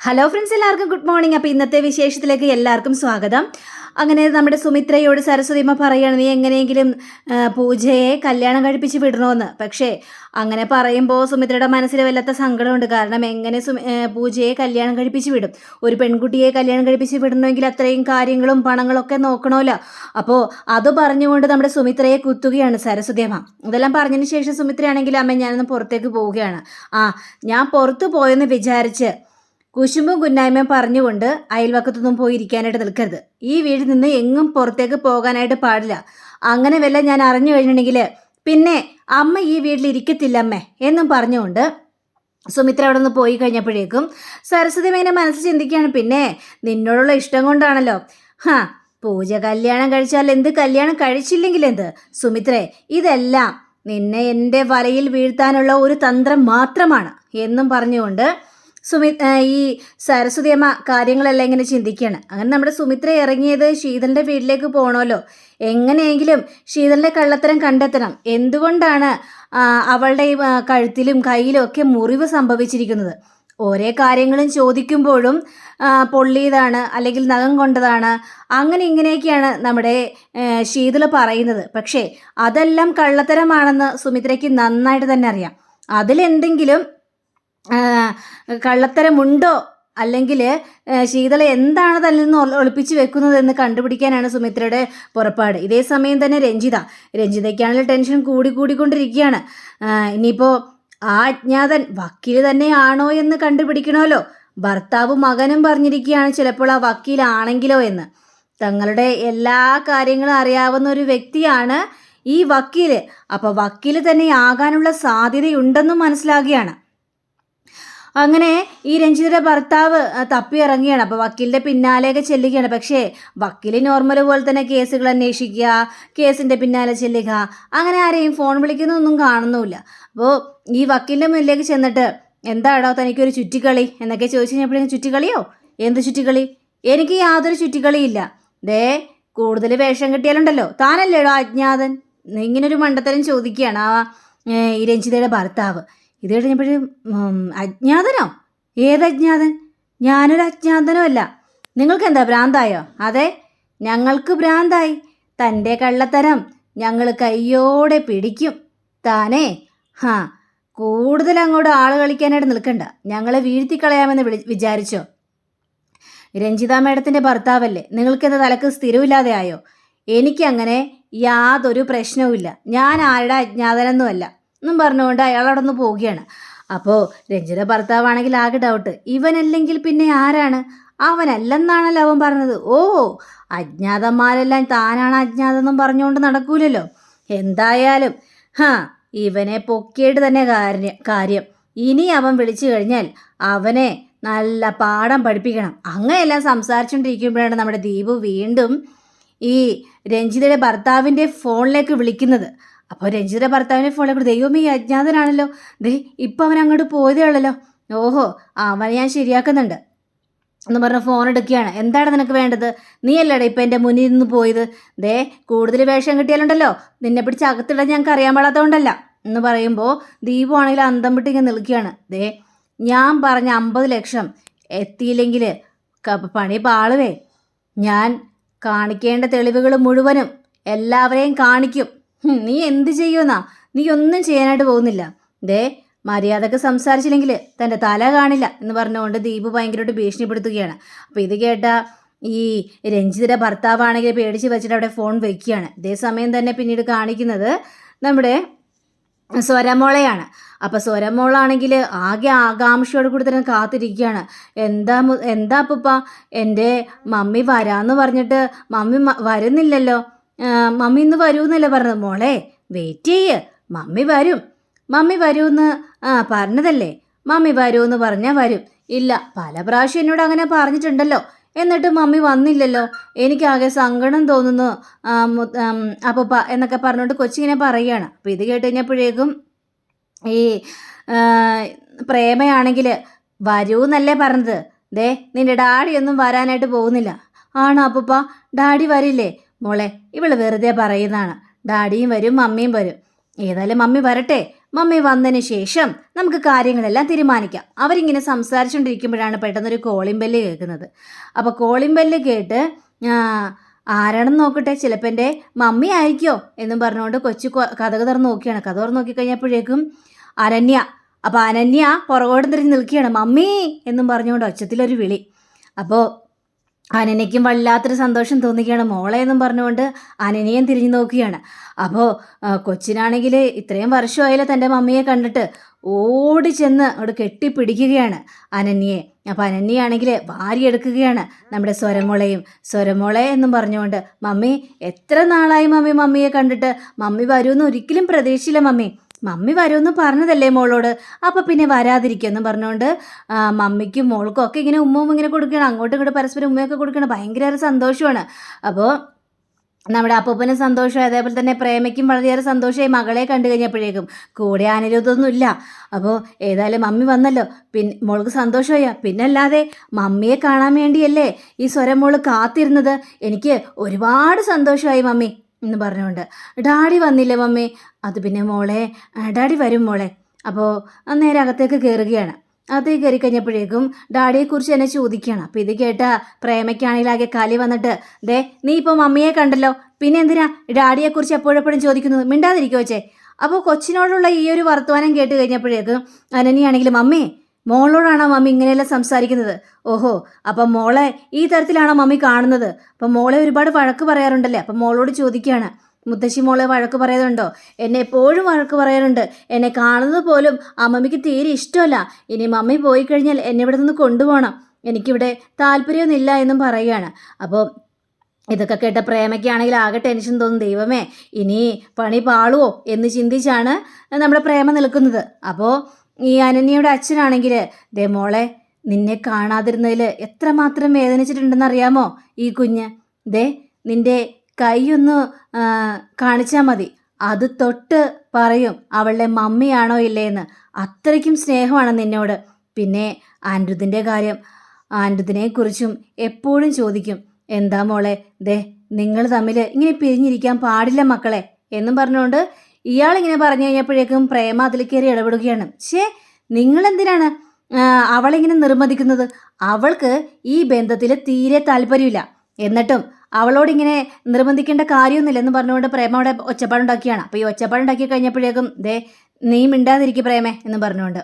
Hello friends എല്ലാവർക്കും good morning അപ്പോൾ ഇന്നത്തെ വിശേഷത്തിലേക്ക് എല്ലാവർക്കും സ്വാഗതം. അങ്ങനെ നമ്മുടെ സുമിത്രയോട് സരസ്വതിമ്മ പറയുകയാണ് നീ എങ്ങനെയെങ്കിലും പൂജയെ കല്യാണം കഴിപ്പിച്ച് വിടണമെന്ന് പക്ഷേ അങ്ങനെ പറയുമ്പോൾ സുമിത്രയുടെ മനസ്സിൽ വല്ലാത്ത സങ്കടമുണ്ട്. കാരണം എങ്ങനെ പൂജയെ കല്യാണം കഴിപ്പിച്ച് വിടും? ഒരു പെൺകുട്ടിയെ കല്യാണം കഴിപ്പിച്ച് വിടണമെങ്കിൽ അത്രയും കാര്യങ്ങളും പണങ്ങളൊക്കെ നോക്കണമല്ലോ അപ്പോൾ അത് പറഞ്ഞുകൊണ്ട് നമ്മുടെ സുമിത്രയെ കുത്തുകയാണ് സരസ്വതിയമ്മ ഇതെല്ലാം പറഞ്ഞതിന് ശേഷം സുമിത്രയാണെങ്കിൽ അമ്മ ഞാനൊന്ന് പുറത്തേക്ക് പോവുകയാണ്. ആ ഞാൻ പുറത്തു പോയെന്ന് വിചാരിച്ച് കുശുമ്പും കുന്നായ്മയും പറഞ്ഞുകൊണ്ട് അയൽവക്കത്തൊന്നും പോയി ഇരിക്കാനായിട്ട് നിൽക്കരുത്. ഈ വീട്ടിൽ നിന്ന് എങ്ങും പുറത്തേക്ക് പോകാനായിട്ട് പാടില്ല. അങ്ങനെ വല്ല ഞാൻ അറിഞ്ഞു കഴിഞ്ഞിട്ടുണ്ടെങ്കിൽ പിന്നെ അമ്മ ഈ വീട്ടിൽ ഇരിക്കത്തില്ല അമ്മേ എന്നും പറഞ്ഞുകൊണ്ട് സുമിത്ര അവിടെ നിന്ന് പോയി കഴിഞ്ഞപ്പോഴേക്കും സരസ്വതി മേനെ മനസ്സ് ചിന്തിക്കുകയാണ്. പിന്നെ നിന്നോടുള്ള ഇഷ്ടം കൊണ്ടാണല്ലോ. ഹാ പൂജ കല്യാണം കഴിച്ചാൽ എന്ത് കല്യാണം കഴിച്ചില്ലെങ്കിൽ എന്ത്? സുമിത്രേ ഇതെല്ലാം നിന്നെ എന്റെ വലയിൽ വീഴ്ത്താനുള്ള ഒരു തന്ത്രം മാത്രമാണ് എന്നും പറഞ്ഞുകൊണ്ട് സുമി ഈ സരസ്വതി അമ്മ കാര്യങ്ങളെല്ലാം ഇങ്ങനെ ചിന്തിക്കുകയാണ്. അങ്ങനെ നമ്മുടെ സുമിത്ര ഇറങ്ങിയത് ശീതളിന്റെ വീട്ടിലേക്ക് പോകണമല്ലോ എങ്ങനെയെങ്കിലും ശീതളിന്റെ കള്ളത്തരം കണ്ടെത്തണം. എന്തുകൊണ്ടാണ് അവളുടെ ഈ, കഴുത്തിലും കയ്യിലും ഒക്കെ മുറിവ് സംഭവിച്ചിരിക്കുന്നത്? ഓരോ കാര്യങ്ങളും ചോദിക്കുമ്പോഴും പൊള്ളിയതാണ് അല്ലെങ്കിൽ നഖം കൊണ്ടതാണ്. അങ്ങനെ ഇങ്ങനെയൊക്കെയാണ് നമ്മുടെ ശീതള പറയുന്നത്. പക്ഷേ അതെല്ലാം കള്ളത്തരമാണെന്ന് സുമിത്രയ്ക്ക് നന്നായിട്ട് തന്നെ അറിയാം. അതിലെന്തെങ്കിലും കള്ളത്തരമുണ്ടോ? അല്ലെങ്കിൽ ശീതള എന്താണ് തന്നിൽ നിന്ന് ഒളിപ്പിച്ച് വെക്കുന്നതെന്ന് കണ്ടുപിടിക്കാനാണ് സുമിത്രയുടെ പുറപ്പാട്. ഇതേ സമയം തന്നെ രഞ്ജിത രഞ്ജിതയ്ക്കാണെങ്കിൽ ടെൻഷൻ കൂടി കൂടിക്കൊണ്ടിരിക്കുകയാണ്. ഇനിയിപ്പോൾ ആ അജ്ഞാതൻ വക്കീൽ തന്നെയാണോ എന്ന് കണ്ടുപിടിക്കണമല്ലോ. ഭർത്താവും മകനും പറഞ്ഞിരിക്കുകയാണ് ചിലപ്പോൾ ആ വക്കീലാണെങ്കിലോ എന്ന്. തങ്ങളുടെ എല്ലാ കാര്യങ്ങളും അറിയാവുന്ന ഒരു വ്യക്തിയാണ് ഈ വക്കീൽ. അപ്പോൾ വക്കീൽ തന്നെ ആകാനുള്ള സാധ്യതയുണ്ടെന്നും മനസ്സിലാകുകയാണ്. അങ്ങനെ ഈ രഞ്ജിതയുടെ ഭർത്താവ് തപ്പി ഇറങ്ങിയാണ് അപ്പോൾ വക്കീലിന്റെ പിന്നാലെയൊക്കെ ചെല്ലുകയാണ്. പക്ഷേ വക്കീൽ നോർമൽ പോലെ തന്നെ കേസുകൾ അന്വേഷിക്കുക കേസിന്റെ പിന്നാലെ ചെല്ലുക അങ്ങനെ ആരെയും ഫോൺ വിളിക്കുന്നൊന്നും കാണുന്നുമില്ല. അപ്പോൾ ഈ വക്കീലിന്റെ മുന്നിലേക്ക് ചെന്നിട്ട് എന്താടോ തനിക്കൊരു ചുറ്റിക്കളി എന്നൊക്കെ ചോദിച്ചു കഴിഞ്ഞപ്പോഴേക്കും ചുറ്റിക്കളിയോ? എന്ത് ചുറ്റിക്കളി? എനിക്ക് യാതൊരു ചുറ്റിക്കളിയില്ല. ദേ കൂടുതൽ വേഷം കിട്ടിയാലുണ്ടല്ലോ. താനല്ലേടോ അജ്ഞാതൻ? ഇങ്ങനൊരു മണ്ടത്തരം ചോദിക്കുകയാണ് ആ ഈ രഞ്ജിതയുടെ ഭർത്താവ്. ഇത് കഴിഞ്ഞപ്പോഴും അജ്ഞാതനോ ഏത് അജ്ഞാതൻ ഞാനൊരു അജ്ഞാതനോ? അല്ല നിങ്ങൾക്ക് എന്താ ഭ്രാന്തായോ? അതെ ഞങ്ങൾക്ക് ഭ്രാന്തായി. തന്റെ കള്ളത്തരം ഞങ്ങൾ കയ്യോടെ പിടിക്കും. താനേ ഹാ കൂടുതൽ അങ്ങോട്ട് ആൾ കളിക്കാനായിട്ട് നിൽക്കണ്ട. ഞങ്ങളെ വീഴ്ത്തിക്കളയാമെന്ന് വിളി വിചാരിച്ചോ? രഞ്ജിത മേഡത്തിന്റെ ഭർത്താവല്ലേ? നിങ്ങൾക്കെന്താ തലക്ക് സ്ഥിരമില്ലാതെ ആയോ? എനിക്കങ്ങനെ യാതൊരു പ്രശ്നവുമില്ല. ഞാൻ ആരുടെ അജ്ഞാതനൊന്നുമല്ല. എന്നും പറഞ്ഞുകൊണ്ട് അയാൾ അവിടെ നിന്ന് പോവുകയാണ്. അപ്പോൾ രഞ്ജിത ഭർത്താവാണെങ്കിൽ ആകെ ഡൗട്ട് ഇവനല്ലെങ്കിൽ പിന്നെ ആരാണ്? അവനല്ലെന്നാണല്ലോ അവൻ പറഞ്ഞത്. ഓ അജ്ഞാതന്മാരെല്ലാം താനാണ് അജ്ഞാതെന്നും പറഞ്ഞുകൊണ്ട് നടക്കൂലല്ലോ. എന്തായാലും ഹാ ഇവനെ പൊക്കിയിട്ട് തന്നെ കാര്യം കാര്യം. ഇനി അവൻ വിളിച്ചു കഴിഞ്ഞാൽ അവനെ നല്ല പാഠം പഠിപ്പിക്കണം. അങ്ങനെയെല്ലാം സംസാരിച്ചുകൊണ്ടിരിക്കുമ്പോഴാണ് നമ്മുടെ ദീപു വീണ്ടും ഈ രഞ്ജിതയുടെ ഭർത്താവിന്റെ ഫോണിലേക്ക് വിളിക്കുന്നത്. അപ്പോൾ രഞ്ജിയുടെ ഭർത്താവിനെ ഫോളോ കൊടുത്തു ദൈവം ഈ അജ്ഞാതനാണല്ലോ. ദേ ഇപ്പം അവൻ അങ്ങോട്ട് പോയതേ ഉള്ളല്ലോ ഓഹോ ആ അവനെ ഞാൻ ശരിയാക്കുന്നുണ്ട്. എന്ന് പറഞ്ഞ ഫോൺ എടുക്കുകയാണ്. എന്താണ് നിനക്ക് വേണ്ടത്? നീ അല്ലേടാ ഇപ്പം എന്റെ മുന്നിൽ നിന്ന് പോയത്? ദേ കൂടുതൽ വേഷം കിട്ടിയാലുണ്ടല്ലോ. നിന്നെ പിടിച്ച് അകത്തിടാൻ ഞങ്ങൾക്ക് അറിയാൻ പാടാത്തതുകൊണ്ടല്ല. എന്ന് പറയുമ്പോൾ ദീപമാണെങ്കിൽ അന്തം വിട്ട് ഇങ്ങനെ നിൽക്കുകയാണ്. ദേ ഞാൻ പറഞ്ഞ അമ്പത് ലക്ഷം എത്തിയില്ലെങ്കിൽ പണി പാളുവേ. ഞാൻ കാണിക്കേണ്ട തെളിവുകൾ മുഴുവനും എല്ലാവരെയും കാണിക്കും. നീ എന്ത് ചെയ്യുമെന്നാ? നീ ഒന്നും ചെയ്യാനായിട്ട് പോകുന്നില്ല. ദേ മര്യാദയ്ക്ക് സംസാരിച്ചില്ലെങ്കിൽ തന്റെ തല കാണില്ല എന്ന് പറഞ്ഞുകൊണ്ട് ദീപ് ഭയങ്കരമായിട്ട് ഭീഷണിപ്പെടുത്തുകയാണ്. അപ്പോൾ ഇത് കേട്ട ഈ രഞ്ജിതയുടെ ഭർത്താവാണെങ്കിൽ പേടിച്ച് വെച്ചിട്ട് അവിടെ ഫോൺ വെക്കുകയാണ്. ഇതേ സമയം തന്നെ പിന്നീട് കാണിക്കുന്നത് നമ്മുടെ സ്വരമോളയാണ്. അപ്പോൾ സ്വരമോളാണെങ്കിൽ ആകെ ആകാംക്ഷയോട് കൂടി തന്നെ കാത്തിരിക്കുകയാണ്. എന്താ എന്താ അപ്പൂപ്പ? എന്റെ മമ്മി വരാമെന്ന് പറഞ്ഞിട്ട് മമ്മി വരുന്നില്ലല്ലോ. മമ്മി ഇന്ന് വരൂന്നല്ലേ പറഞ്ഞത്? മോളെ വെയിറ്റ് ചെയ്യ്. മമ്മി വരും. മമ്മി വരൂന്ന് ആ പറഞ്ഞതല്ലേ? മമ്മി വരൂന്ന് പറഞ്ഞാൽ വരും. ഇല്ല പല പ്രാവശ്യം എന്നോട് അങ്ങനെ പറഞ്ഞിട്ടുണ്ടല്ലോ. എന്നിട്ട് മമ്മി വന്നില്ലല്ലോ. എനിക്കാകെ സങ്കടം തോന്നുന്നു. അപ്പൂപ്പ എന്നൊക്കെ പറഞ്ഞുകൊണ്ട് കൊച്ചിങ്ങനെ പറയുകയാണ്. അപ്പോൾ ഇത് കേട്ട് കഴിഞ്ഞപ്പോഴേക്കും ഈ പ്രേമയാണെങ്കിൽ വരൂ എന്നല്ലേ പറഞ്ഞത്? ദേ നിന്റെ ഡാഡിയൊന്നും വരാനായിട്ട് പോകുന്നില്ല. ആണോ അപ്പൂപ്പ? ഡാഡി വരില്ലേ? മോളെ ഇവൾ വെറുതെ പറയുന്നതാണ്. ഡാഡിയും വരും മമ്മിയും വരും. ഏതായാലും മമ്മി വരട്ടെ. മമ്മി വന്നതിന് ശേഷം നമുക്ക് കാര്യങ്ങളെല്ലാം തീരുമാനിക്കാം. അവരിങ്ങനെ സംസാരിച്ചുകൊണ്ടിരിക്കുമ്പോഴാണ് പെട്ടെന്നൊരു കോളിംഗ് ബെല്ല് കേൾക്കുന്നത്. അപ്പോൾ കോളിംഗ് ബെല്ല് കേട്ട് ആരാണെന്ന് നോക്കട്ടെ? ചിലപ്പോൾ എന്റെ മമ്മി ആയിരിക്കോ? എന്നും പറഞ്ഞുകൊണ്ട് കൊച്ചു കഥക് തുറന്ന് നോക്കിയാണ്. കഥ തുറന്ന് നോക്കിക്കഴിഞ്ഞപ്പോഴേക്കും അനന്യ. അപ്പോൾ അനന്യ പുറകോട്ട് തിരിഞ്ഞ് നിൽക്കുകയാണ്. മമ്മി എന്നും പറഞ്ഞുകൊണ്ട് ഒച്ചത്തിലൊരു വിളി. അപ്പോൾ അനനയ്ക്കും വല്ലാത്തൊരു സന്തോഷം തോന്നുകയാണ്. മോളെ എന്നും പറഞ്ഞുകൊണ്ട് അനനയും തിരിഞ്ഞു നോക്കുകയാണ്. അപ്പോൾ കൊച്ചിനാണെങ്കിൽ ഇത്രയും വർഷമായാലും തന്റെ മമ്മിയെ കണ്ടിട്ട്. ഓടി ചെന്ന് അവിടെ കെട്ടിപ്പിടിക്കുകയാണ് അനന്യയെ. അപ്പോൾ അനന്യയാണെങ്കിൽ വാരിയെടുക്കുകയാണ് നമ്മുടെ സ്വരമോളയും. സ്വരമോളെ എന്നും പറഞ്ഞുകൊണ്ട് മമ്മി എത്ര നാളായി മമ്മി മമ്മിയെ കണ്ടിട്ട്? മമ്മി വരുമെന്ന് ഒരിക്കലും പ്രതീക്ഷയില്ല മമ്മി. മമ്മി വരുമെന്ന് പറഞ്ഞതല്ലേ മോളോട്? അപ്പോൾ പിന്നെ വരാതിരിക്കുമെന്ന് പറഞ്ഞുകൊണ്ട് മമ്മിക്കും മോൾക്കും ഒക്കെ ഇങ്ങനെ ഉമ്മവും ഇങ്ങനെ കൊടുക്കണം അങ്ങോട്ടും ഇങ്ങോട്ട് പരസ്പരം ഉമ്മയൊക്കെ കൊടുക്കണം ഭയങ്കര സന്തോഷമാണ്. അപ്പോൾ നമ്മുടെ അപ്പൂപ്പനും സന്തോഷമായി അതേപോലെ തന്നെ പ്രേമയ്ക്കും വളരെയേറെ സന്തോഷമായി മകളെ കണ്ടു കഴിഞ്ഞപ്പോഴേക്കും. കൂടെ അനിരുദ്ധമൊന്നുമില്ല അപ്പോൾ ഏതായാലും മമ്മി വന്നല്ലോ. പിന്നെ മോൾക്ക് സന്തോഷമായ. പിന്നല്ലാതെ മമ്മിയെ കാണാൻ വേണ്ടിയല്ലേ ഈ സ്വരം മോൾ കാത്തിരുന്നത്? എനിക്ക് ഒരുപാട് സന്തോഷമായി മമ്മി. എന്ന് പറഞ്ഞുകൊണ്ട് ഡാഡി വന്നില്ലേ മമ്മി? അത് പിന്നെ മോളെ ഡാഡി വരും മോളെ. അപ്പോൾ നേരെ അകത്തേക്ക് കയറുകയാണ് അകത്തേക്ക് കയറി കഴിഞ്ഞപ്പോഴേക്കും ഡാഡിയെക്കുറിച്ച് എന്നെ ചോദിക്കുകയാണ്. അപ്പോൾ ഇത് കേട്ട പ്രേമയ്ക്കാണെങ്കിൽ ആകെ കലി വന്നിട്ട് ദേ നീ ഇപ്പോൾ മമ്മിയെ കണ്ടല്ലോ. പിന്നെ എന്തിനാ ഡാഡിയെക്കുറിച്ച് എപ്പോഴെപ്പോഴും ചോദിക്കുന്നത്? മിണ്ടാതിരിക്കുവച്ചേ അപ്പോൾ കൊച്ചിനോടുള്ള ഈ ഒരു വർത്തമാനം കേട്ട് കഴിഞ്ഞപ്പോഴേക്കും അനനിയാണെങ്കിൽ മമ്മി മോളോടാണോ മമ്മി ഇങ്ങനെയെല്ലാം സംസാരിക്കുന്നത്? ഓഹോ അപ്പം മോളെ ഈ തരത്തിലാണോ മമ്മി കാണുന്നത്? അപ്പം മോളെ ഒരുപാട് വഴക്ക് പറയാറുണ്ടല്ലേ? അപ്പം മോളോട് ചോദിക്കുകയാണ്. മുത്തശ്ശി മോളെ വഴക്ക് പറയാറുണ്ടോ? എന്നെ എപ്പോഴും വഴക്ക് പറയാറുണ്ട്. എന്നെ കാണുന്നത് പോലും അമ്മമ്മയ്ക്ക് തീരെ ഇഷ്ടമല്ല. ഇനി മമ്മി പോയി കഴിഞ്ഞാൽ എന്നെ ഇവിടെ നിന്ന് കൊണ്ടുപോകണം. എനിക്കിവിടെ താല്പര്യമൊന്നുമില്ല എന്നും പറയുകയാണ്. അപ്പോൾ ഇതൊക്കെ കേട്ട പ്രേമയ്ക്കാണെങ്കിൽ ആകെ ടെൻഷൻ തോന്നും. ദൈവമേ ഇനി പണി പാളുവോ എന്ന് ചിന്തിച്ചാണ് നമ്മുടെ പ്രേമ നിൽക്കുന്നത്. അപ്പോൾ ഈ അനന്യയുടെ അച്ഛനാണെങ്കിൽ ദേ മോളെ നിന്നെ കാണാതിരുന്നതിൽ എത്രമാത്രം വേദനിച്ചിട്ടുണ്ടെന്ന് അറിയാമോ ഈ കുഞ്ഞ്? ദേ നിന്റെ കൈയൊന്ന് കാണിച്ചാൽ മതി. അത് തൊട്ട് പറയും അവളുടെ മമ്മിയാണോ ഇല്ലേന്ന്. അത്രയ്ക്കും സ്നേഹമാണ് നിന്നോട്. പിന്നെ ആൻഡ്രുതിന്റെ കാര്യം ആൻഡ്രുതിനെ കുറിച്ചും എപ്പോഴും ചോദിക്കും. എന്താ മോളെ ദേ നിങ്ങൾ തമ്മിൽ ഇങ്ങനെ പിരിഞ്ഞിരിക്കാൻ പാടില്ല മക്കളെ എന്നും പറഞ്ഞുകൊണ്ട് ഇയാളിങ്ങനെ പറഞ്ഞു കഴിഞ്ഞപ്പോഴേക്കും പ്രേമ അതിൽ കയറി ഇടപെടുകയാണ്. ഛേ നിങ്ങളെന്തിനാണ് എന്തിനാണ് അവളിങ്ങനെ നിർബന്ധിക്കുന്നത്? അവൾക്ക് ഈ ബന്ധത്തിൽ തീരെ താല്പര്യമില്ല. എന്നിട്ടും അവളോടിങ്ങനെ നിർബന്ധിക്കേണ്ട കാര്യമൊന്നുമില്ല എന്ന് പറഞ്ഞുകൊണ്ട് പ്രേമ അവിടെ ഒച്ചപ്പാടുണ്ടാക്കിയാണ്. അപ്പോൾ ഈ ഒച്ചപ്പാടുണ്ടാക്കി കഴിഞ്ഞപ്പോഴേക്കും ദേ നീ മിണ്ടാതിരിക്കും പ്രേമേ എന്ന് പറഞ്ഞുകൊണ്ട്.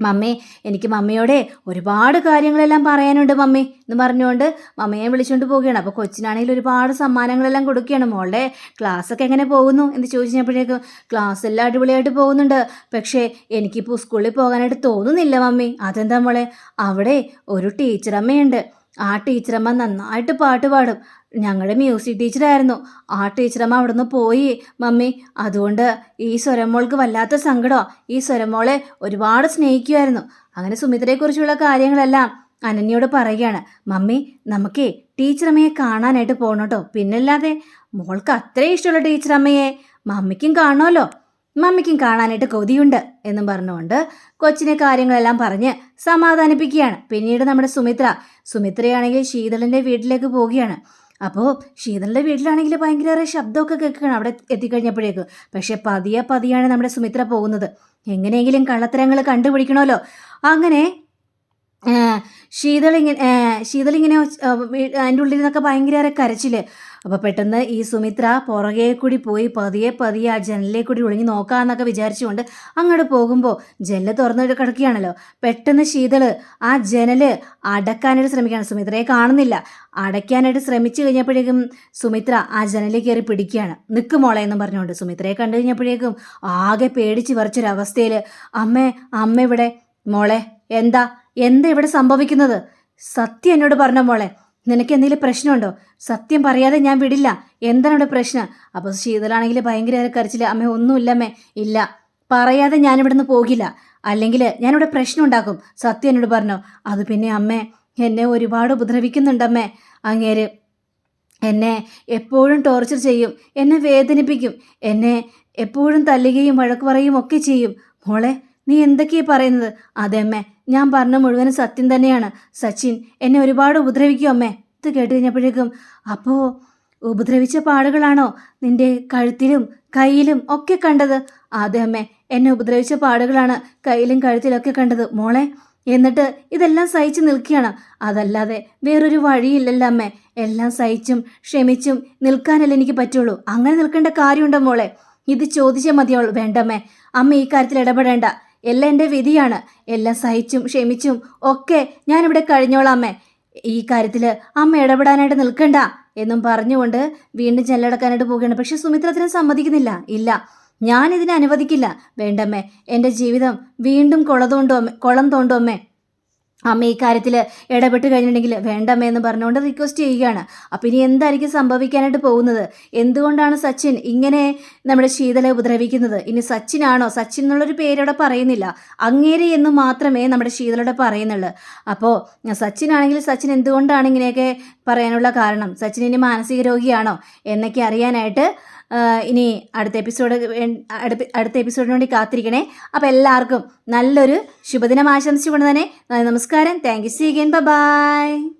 മമ്മി എനിക്ക് മമ്മയോടെ ഒരുപാട് കാര്യങ്ങളെല്ലാം പറയാനുണ്ട് മമ്മി എന്ന് പറഞ്ഞുകൊണ്ട് മമ്മയെ വിളിച്ചുകൊണ്ട് പോവുകയാണ്. അപ്പോൾ കൊച്ചിനാണെങ്കിൽ ഒരുപാട് സമ്മാനങ്ങളെല്ലാം കൊടുക്കുകയാണ്. മോളുടെ ക്ലാസ്സൊക്കെ എങ്ങനെ പോകുന്നു എന്ന് ചോദിച്ചപ്പോഴേക്കും ക്ലാസ് എല്ലാം അടിപൊളിയായിട്ട് പോകുന്നുണ്ട്. പക്ഷേ എനിക്കിപ്പോൾ സ്കൂളിൽ പോകാനായിട്ട് തോന്നുന്നില്ല മമ്മി. അതെന്താ മോളെ? അവിടെ ഒരു ടീച്ചറമ്മയുണ്ട് ആ ടീച്ചറമ്മ നന്നായിട്ട് പാട്ട് പാടും. ഞങ്ങളുടെ മ്യൂസിക് ടീച്ചറായിരുന്നു. ആ ടീച്ചറമ്മ അവിടുന്ന് പോയി. മമ്മി അതുകൊണ്ട് ഈ സ്വരമോൾക്ക് വല്ലാത്ത സങ്കടമാണ് ഈ സ്വരമോളെ ഒരുപാട് സ്നേഹിക്കുമായിരുന്നു അങ്ങനെ സുമിത്രയെക്കുറിച്ചുള്ള കാര്യങ്ങളെല്ലാം അനന്യയോട് പറയുകയാണ്. മമ്മി നമുക്കേ ടീച്ചറമ്മയെ കാണാനായിട്ട് പോകണം കേട്ടോ പിന്നല്ലാതെ മോൾക്ക് അത്രയും ഇഷ്ടമുള്ള ടീച്ചറമ്മയെ മമ്മിക്കും കാണുമല്ലോ മമ്മിക്കും കാണാനായിട്ട് കൊതിയുണ്ട് എന്നും പറഞ്ഞുകൊണ്ട് കൊച്ചിനെ കാര്യങ്ങളെല്ലാം പറഞ്ഞ് സമാധാനിപ്പിക്കുകയാണ്. പിന്നീട് നമ്മുടെ സുമിത്ര. സുമിത്രയാണെങ്കിൽ ശീതളിന്റെ വീട്ടിലേക്ക് പോവുകയാണ്. അപ്പോൾ ശീതളിന്റെ വീട്ടിലാണെങ്കിൽ ഭയങ്കര ശബ്ദമൊക്കെ കേൾക്കുകയാണ് അവിടെ എത്തിക്കഴിഞ്ഞപ്പോഴേക്ക്. പക്ഷേ പതിയെ പതിയാണ് നമ്മുടെ സുമിത്ര പോകുന്നത്. എങ്ങനെയെങ്കിലും കള്ളത്തരങ്ങൾ കണ്ടുപിടിക്കണമല്ലോ. അങ്ങനെ ശീതളിങ്ങനെ ശീതളിങ്ങനെ അതിന്റെ ഉള്ളിൽ നിന്നൊക്കെ ഭയങ്കര കരച്ചിൽ. അപ്പോൾ പെട്ടെന്ന് ഈ സുമിത്ര പുറകെ കൂടി പോയി പതിയെ പതിയെ ആ ജനലിലെ കൂടി ഒളിഞ്ഞു നോക്കാമെന്നൊക്കെ വിചാരിച്ചുകൊണ്ട് അങ്ങോട്ട് പോകുമ്പോൾ ജനൽ തുറന്നിട്ട് കിടക്കുകയാണല്ലോ. പെട്ടെന്ന് ശീതൾ ആ ജനൽ അടക്കാനായിട്ട് ശ്രമിക്കുകയാണ്. സുമിത്രയെ കാണുന്നില്ല. അടയ്ക്കാനായിട്ട് ശ്രമിച്ചു കഴിഞ്ഞപ്പോഴേക്കും സുമിത്ര ആ ജനലിൽ കയറി പിടിക്കുകയാണ്. നിൽക്ക് മോളെ എന്നും പറഞ്ഞുകൊണ്ട് സുമിത്രയെ കണ്ടു കഴിഞ്ഞപ്പോഴേക്കും ആകെ പേടിച്ച് വരച്ചൊരവസ്ഥയിൽ അമ്മേ അമ്മ ഇവിടെ മോളെ എന്താ എന്താ ഇവിടെ സംഭവിക്കുന്നത്? സത്യം എന്നോട് പറഞ്ഞ മോളെ നിനക്ക് എന്തെങ്കിലും പ്രശ്നമുണ്ടോ? സത്യം പറയാതെ ഞാൻ വിടില്ല. എന്താണ് പ്രശ്നം? അപ്പോൾ ശീതളാണെങ്കിൽ ഭയങ്കര കരച്ചില്ല അമ്മ ഒന്നുമില്ല അമ്മേ. ഇല്ല. പറയാതെ ഞാൻ ഇവിടുന്ന് പോകില്ല. അല്ലെങ്കിൽ ഞാനിവിടെ പ്രശ്നം ഉണ്ടാക്കും. സത്യം എന്നോട് പറഞ്ഞോ. അത് പിന്നെ അമ്മേ എന്നെ ഒരുപാട് ഉപദ്രവിക്കുന്നുണ്ടമ്മേ അങ്ങേര് എന്നെ എപ്പോഴും ടോർച്ചർ ചെയ്യും. എന്നെ വേദനിപ്പിക്കും. എന്നെ എപ്പോഴും തല്ലുകയും വഴക്ക് പറയുകയും ഒക്കെ ചെയ്യും. മോളെ നീ എന്തൊക്കെയാ പറയുന്നത്? അതെ അമ്മേ ഞാൻ പറഞ്ഞ മുഴുവനും സത്യം തന്നെയാണ്. സച്ചിൻ എന്നെ ഒരുപാട് ഉപദ്രവിക്കും അമ്മേ. ഇത് കേട്ട് കഴിഞ്ഞപ്പോഴേക്കും അപ്പോൾ ഉപദ്രവിച്ച പാടുകളാണോ നിന്റെ കഴുത്തിലും കയ്യിലും ഒക്കെ കണ്ടത്? അതെ അമ്മേ എന്നെ ഉപദ്രവിച്ച പാടുകളാണ് കയ്യിലും കഴുത്തിലൊക്കെ കണ്ടത് മോളെ. എന്നിട്ട് ഇതെല്ലാം സഹിച്ചു നിൽക്കുകയാണ്. അതല്ലാതെ വേറൊരു വഴിയില്ലല്ലോ അമ്മേ. എല്ലാം സഹിച്ചും ക്ഷമിച്ചും നിൽക്കാനല്ലേ എനിക്ക് പറ്റുള്ളൂ. അങ്ങനെ നിൽക്കേണ്ട കാര്യമുണ്ടോ മോളെ? ഇത് ചോദിച്ചാൽ മതിയോളൂ വേണ്ടമ്മേ അമ്മ ഈ കാര്യത്തിൽ ഇടപെടേണ്ട. എല്ലാം എന്റെ വിധിയാണ്. എല്ലാം സഹിച്ചും ക്ഷമിച്ചും ഒക്കെ ഞാനിവിടെ കഴിഞ്ഞോളാം അമ്മേ. ഈ കാര്യത്തിൽ അമ്മ ഇടപെടാനായിട്ട് നിൽക്കണ്ട എന്നും പറഞ്ഞുകൊണ്ട് വീണ്ടും ചെല്ലടക്കാനായിട്ട് പോവുകയാണ്. പക്ഷെ സുമിത്ര അതിനെ സമ്മതിക്കുന്നില്ല. ഇല്ല. ഞാൻ ഇതിനെ അനുവദിക്കില്ല. വേണ്ടമ്മേ. എന്റെ ജീവിതം വീണ്ടും കുള കൊളം തോണ്ടോ കുളം തോണ്ടും അമ്മേ. അമ്മ ഈ കാര്യത്തിൽ ഇടപെട്ട് കഴിഞ്ഞിട്ടുണ്ടെങ്കിൽ വേണ്ടമ്മേ എന്ന് പറഞ്ഞുകൊണ്ട് റിക്വസ്റ്റ് ചെയ്യുകയാണ്. അപ്പം ഇനി എന്തായിരിക്കും സംഭവിക്കാനായിട്ട് പോകുന്നത്? എന്തുകൊണ്ടാണ് സച്ചിൻ ഇങ്ങനെ നമ്മുടെ ശീതലെ ഉപദ്രവിക്കുന്നത്? ഇനി സച്ചിനാണോ? സച്ചിൻ എന്നുള്ളൊരു പേരവിടെ പറയുന്നില്ല. അങ്ങേരെ എന്ന് മാത്രമേ നമ്മുടെ ശീതലയുടെ പറയുന്നുള്ളൂ. അപ്പോൾ സച്ചിനാണെങ്കിൽ സച്ചിൻ എന്തുകൊണ്ടാണ് ഇങ്ങനെയൊക്കെ പറയാനുള്ള കാരണം? സച്ചിൻ ഇനി മാനസിക രോഗിയാണോ? എന്നൊക്കെ അറിയാനായിട്ട് ഇനി അടുത്ത എപ്പിസോഡ് അടുത്ത എപ്പിസോഡിന് വേണ്ടി കാത്തിരിക്കണേ. അപ്പോൾ എല്ലാവർക്കും നല്ലൊരു ശുഭദിനം ആശംസിച്ചുകൊണ്ട് തന്നെ നമസ്കാരം. Thank you see again bye